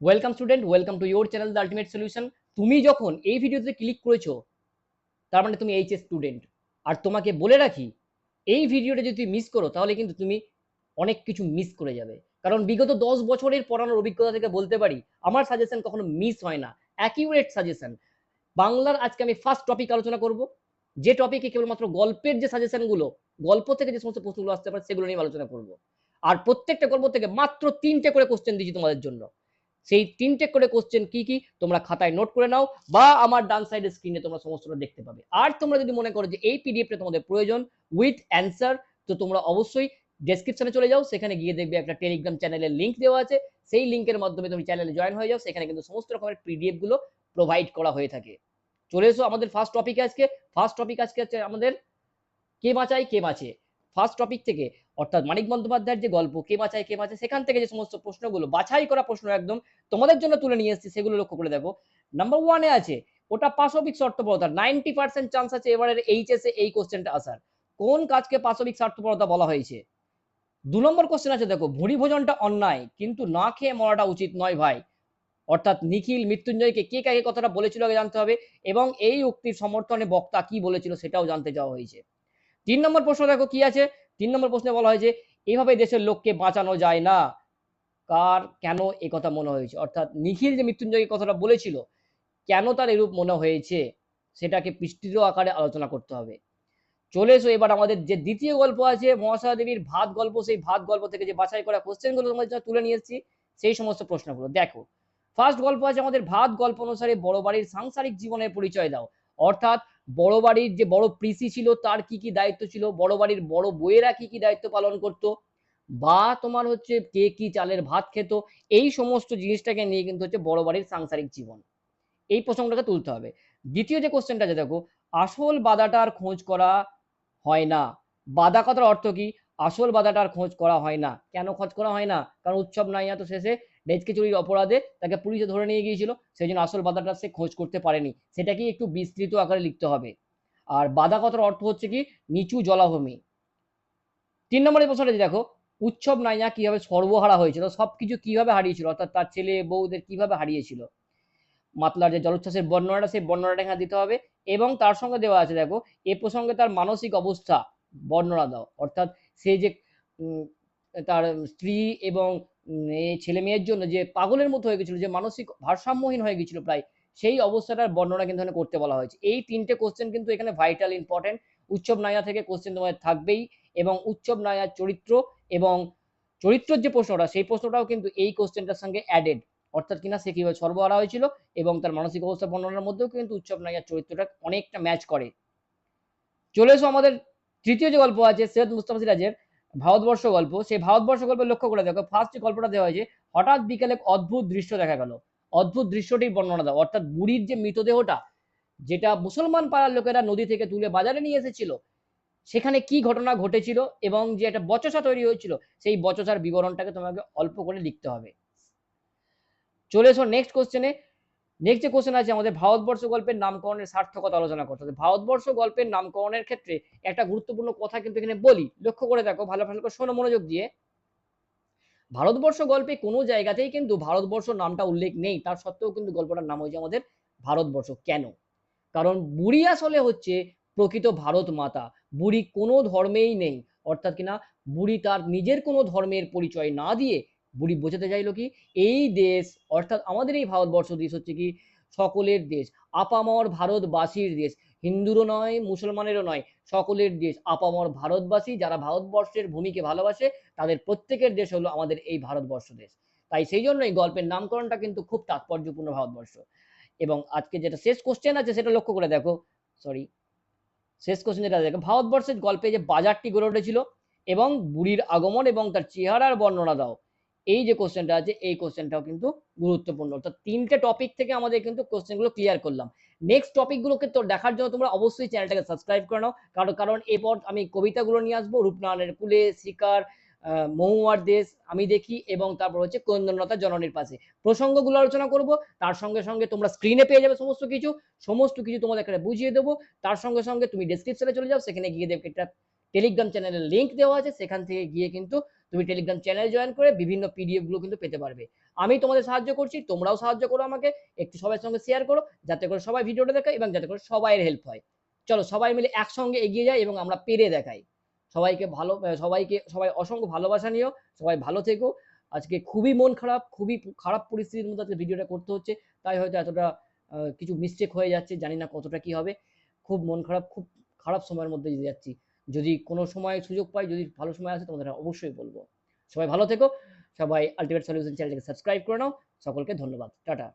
Welcome student welcome to your channel the ultimate solution তুমি যখন এই ভিডিওতে ক্লিক করেছ, তার মানে তুমি এইচএস স্টুডেন্ট আর তোমাকে বলে রাখি, এই ভিডিওটা যদি মিস করো, তাহলে কিন্তু তুমি অনেক কিছু মিস করে যাবে। কারণ বিগত দশ বছরের পড়ানোর অভিজ্ঞতা থেকে বলতে পারি, আমার সাজেশন কখনো মিস হয় না। অ্যাকিউরেট সাজেশন বাংলার আজকে আমি ফার্স্ট টপিক আলোচনা করব। যে টপিকে কেবলমাত্র গল্পের যে সাজেশনগুলো গল্প থেকে যে সমস্ত প্রশ্নগুলো আসতে পারে, সেগুলো নিয়ে আলোচনা করব। আর প্রত্যেকটা গল্প থেকে মাত্র তিনটে করে কোশ্চেন দিচ্ছি তোমাদের জন্য। সেই তিনটে করে কোশ্চেন কি কি তোমরা খাতায় নোট করে নাও বা আমার ডান সাইডের স্ক্রিনে তোমরা সমস্তটা দেখতে পাবে। আর তোমরা যদি মনে করো যে এই পিডিএফটা তোমাদের প্রয়োজন উইথ অ্যান্সার তো তোমরা অবশ্যই ডেসক্রিপশনে চলে যাও, সেখানে গিয়ে দেখবে একটা টেলিগ্রাম চ্যানেলের লিঙ্ক দেওয়া আছে। সেই লিঙ্কের মাধ্যমে তুমি চ্যানেলে জয়েন হয়ে যাও, সেখানে কিন্তু সমস্ত রকমের পিডিএফগুলো প্রোভাইড করা হয়ে থাকে। চলে এসো আমাদের ফার্স্ট টপিক আজকে। ফার্স্ট টপিক আজকে হচ্ছে আমাদের কে বাঁচায়, কে বাঁচে? ফার্স্ট টপিক থেকে অর্থাৎ মানিক বন্দ্যোপাধ্যায়ের যে গল্প, কে বাঁচায়, কে বাঁচে সেখান থেকে যে সমস্ত প্রশ্নগুলো, বাছাই করা প্রশ্ন একদম তোমাদের জন্য তুলে নিয়ে এসেছি, সেগুলো লক্ষ্য করে দেখো। নাম্বার ওয়ানে আছে, ওটা পাশবিক স্বার্থপরতা নাইনটি পার্সেন্ট চান্স আছে এবারের এইচএস এই কোশ্চেনটা আসার। কোন কাজকে পাশবিক স্বার্থপরতা বলা হয়েছে? দু নম্বর কোশ্চেন আছে, দেখো ভুঁড়ি ভোজনটা অন্যায়, কিন্তু না খেয়ে মরাটা উচিত নয় ভাই। অর্থাৎ নিখিল মৃত্যুঞ্জয়কে কে কাকে কথাটা বলেছিল আগে জানতে হবে, এবং এই উক্তির সমর্থনে বক্তা কি বলেছিল সেটাও জানতে চাওয়া হয়েছে। তিন নম্বর প্রশ্ন দেখো, কি আছে? তিন নম্বর প্রশ্নে বলা হয়েছে এভাবে দেশের লোককে বাঁচানো যায় না। কার, কেন এ কথা মনে হয়েছে? অর্থাৎ নিখিল যে মৃত্যুঞ্জয়কে কথাটা বলেছিল, কেন তার এরূপ মনে হয়েছে? সেটাকে পৃষ্ঠিত আকারে আলোচনা করতে হবে। চলে এসো এবার আমাদের যে দ্বিতীয় গল্প আছে মহাশয়া দেবীর ভাত গল্প। সেই ভাত গল্প থেকে যে বাছাই করা কোশ্চেনগুলো তোমাদের জন্য তুলে নিয়ে এসেছি সেই সমস্ত প্রশ্নগুলো। দেখো ফার্স্ট গল্প আছে আমাদের ভাত গল্প অনুসারে বড় বাড়ির সাংসারিক জীবনের পরিচয় দাও। অর্থাৎ বড় বাড়ির যে বড় পিসি ছিল, তার কি কি দায়িত্ব ছিল? বড় বাড়ির বড় বইয়েরা কি কি দায়িত্ব পালন করত? বা তোমার হচ্ছে কে কি চালের ভাত খেত? এই সমস্ত জিনিসটাকে নিয়ে কিন্তু হচ্ছে বড় বাড়ির সাংসারিক জীবন। এই প্রসঙ্গটাকে তুলতে হবে। দ্বিতীয় যে কোশ্চেনটা আছে, দেখো, আসল বাদাটার খোঁজ করা হয় না। বাদা কথার অর্থ কি? আসল বাদাটার খোঁজ করা হয় না। কেন খোঁজ করা হয় না? কারণ উৎসব নাইয়া তো শেষে। ডেজকে চুরির অপরাধে তাকে পুলিশে ধরে নিয়ে গিয়েছিল সেই জন্য আসল বাধাটা সে খোঁজ করতে পারেনি। সেটাকে একটু বিস্তৃত আকারে লিখতে হবে। আর বাধা কথার অর্থ হচ্ছে কি? নিচু জলাভূমি। তিন নম্বরের প্রশ্নটা দেখো, উৎসব নাইয়া কীভাবে সর্বহারা হয়েছিল সব কিছু কীভাবে হারিয়েছিল, অর্থাৎ তার ছেলে বউদের কীভাবে হারিয়েছিল? মাতলার যে জলোচ্ছ্বাসের বর্ণনাটা, সেই বর্ণনাটা এখানে দিতে হবে। এবং তার সঙ্গে দেওয়া আছে দেখো, এ প্রসঙ্গে তার মানসিক অবস্থা, বর্ণনা দাও। অর্থাৎ সে যে তার স্ত্রী এবং এই ছেলে মেয়ের জন্য যে পাগলের মতো হয়ে গেছিল, যে মানসিক ভারসাম্যহীন হয়ে গেছিল প্রায়, সেই অবস্থাটার বর্ণনা কিন্তু এখানে করতে বলা হয়েছে। এই তিনটে কোশ্চেন কিন্তু এখানে ভাইটাল ইম্পর্টেন্ট উৎসব নায়া থেকে কোশ্চেন তোমাদের থাকবেই এবং উৎসব নায়ার চরিত্র এবং চরিত্রের যে প্রশ্নটা, সেই প্রশ্নটাও কিন্তু এই কোশ্চেনটার সঙ্গে অ্যাডেড অর্থাৎ কিনা সে কীভাবে সর্বহারা হয়েছিল এবং তার মানসিক অবস্থা বর্ণনার মধ্যেও কিন্তু উৎসব নায়ার চরিত্রটা অনেকটা ম্যাচ করে। চলে এসো আমাদের তৃতীয় যে গল্প আছে, সৈয়দ মুস্তাফা সিরাজের ভারতবর্ষ গল্প, সেই ভারতবর্ষ গল্প লক্ষ্য করে দেখো ফার্স্ট গল্পটা দেওয়া হয়েছে, হঠাৎ বিকেলে অদ্ভুত দৃশ্য দেখা গেল। অদ্ভুত দৃশ্যটির বর্ণনা দাও। অর্থাৎ বুড়ির যে মৃতদেহটা, যেটা মুসলমান পাড়ার লোকেরা নদী থেকে তুলে বাজারে নিয়ে এসেছিল, সেখানে কি ঘটনা ঘটেছিল এবং যে একটা বচসা তৈরি হয়েছিল, সেই বচসার বিবরণটাকে তোমাকে অল্প করে লিখতে হবে। চলে এসো নেক্সট কোশ্চেনে নেক্সট যে কোশ্চেন আছে, আমাদের ভারতবর্ষ গল্পের নামকরণের সার্থকতা আলোচনা করতে হবে। ভারতবর্ষ গল্পের নামকরণের ক্ষেত্রে একটা গুরুত্বপূর্ণ কথা কিন্তু এখানে বলি। লক্ষ্য করে দেখো, ভালো ভালো করে শোনো মনোযোগ দিয়ে। ভারতবর্ষ গল্পে কোনো জায়গাতেই কিন্তু ভারতবর্ষ নামটা উল্লেখ নেই। তার সত্ত্বেও কিন্তু গল্পটার নাম হয়েছে আমাদের ভারতবর্ষ। কেন? কারণ বুড়ি আসলে হচ্ছে প্রকৃত ভারত মাতা। বুড়ি কোনো ধর্মেই নেই। অর্থাৎ কিনা বুড়ি তার নিজের কোনো ধর্মের পরিচয় না দিয়ে বুড়ি বোঝাতে চাইলো কি, এই দেশ, অর্থাৎ আমাদের এই ভারতবর্ষ দেশ হচ্ছে কি সকলের দেশ, আপামর ভারতবাসীর দেশ। হিন্দুরও নয়, মুসলমানেরও নয়, সকলের দেশ। আপামর ভারতবাসী যারা ভারতবর্ষের ভূমিকে ভালোবাসে, তাদের প্রত্যেকের দেশ হলো আমাদের এই ভারতবর্ষ দেশ। তাই সেই জন্য এই গল্পের নামকরণটা কিন্তু খুব তাৎপর্যপূর্ণ ভারতবর্ষ। এবং আজকে যেটা শেষ কোশ্চেন আছে সেটা লক্ষ্য করে দেখো সরি শেষ কোশ্চেন যেটা দেখো, ভারতবর্ষের গল্পে যে বাজারটি গড়ে উঠেছিল এবং বুড়ির আগমন এবং তার চেহারার বর্ণনা দাও। এই যে কোশ্চেনটা আছে, এই কোশ্চেনটাও কিন্তু গুরুত্বপূর্ণ। অর্থাৎ তিনটে টপিক থেকে আমাদের কিন্তু কোশ্চেনগুলো ক্লিয়ার করলাম। নেক্সট টপিকগুলোকে তো দেখার জন্য তোমরা অবশ্যই চ্যানেলটাকে সাবস্ক্রাইব করে নাও। কারণ কারণ এরপর আমি কবিতাগুলো নিয়ে আসব। রূপনারায়ণের কুলে, শিকার মহুয়ার দেশ আমি দেখি এবং তারপর হচ্ছে কন্দনলতা জননীর পাশে। প্রসঙ্গগুলো আলোচনা করব। তার সঙ্গে সঙ্গে তোমরা স্ক্রিনে পেয়ে যাবে সমস্ত কিছু। সমস্ত কিছু তোমাদের এখানে বুঝিয়ে দেবো। তার সঙ্গে সঙ্গে তুমি ডেসক্রিপশনে চলে যাও। সেখানে গিয়ে দেখবে একটা টেলিগ্রাম চ্যানেলের লিঙ্ক দেওয়া আছে। সেখান থেকে গিয়ে কিন্তু তুমি টেলিগ্রাম চ্যানেল জয়েন করে বিভিন্ন পিডিএফগুলো কিন্তু পেতে পারবে। আমি তোমাদের সাহায্য করছি, তোমরাও সাহায্য করো আমাকে, একটু সবার সঙ্গে শেয়ার করো, যাতে করে সবাই ভিডিওটা দেখে এবং যাতে করে সবাইয়ের হেল্প হয়। চলো সবাই মিলে একসঙ্গে এগিয়ে যাই এবং আমরা পেরে দেখাই। সবাইকে ভালো সবাইকে, সবাই অসংখ্য ভালোবাসা নিও, সবাই ভালো থেকো। আজকে খুবই মন খারাপ, খুবই খারাপ পরিস্থিতির মধ্যে আজকে ভিডিওটা করতে হচ্ছে, তাই হয়তো এতটা কিছু মিস্টেক হয়ে যাচ্ছে, জানি না কতটা কি হবে। খুব মন খারাপ, খুব খারাপ সময়ের মধ্যে যাচ্ছি। যদি কোনো সময় সুযোগ পাই, যদি ভালো সময় আসে, তোমাদের অবশ্যই বলব। সবাই ভালো থেকো। সবাই আলটিমেট সলিউশন চ্যানেলটাকে সাবস্ক্রাইব করে নাও। সকলকে ধন্যবাদ। টাটা।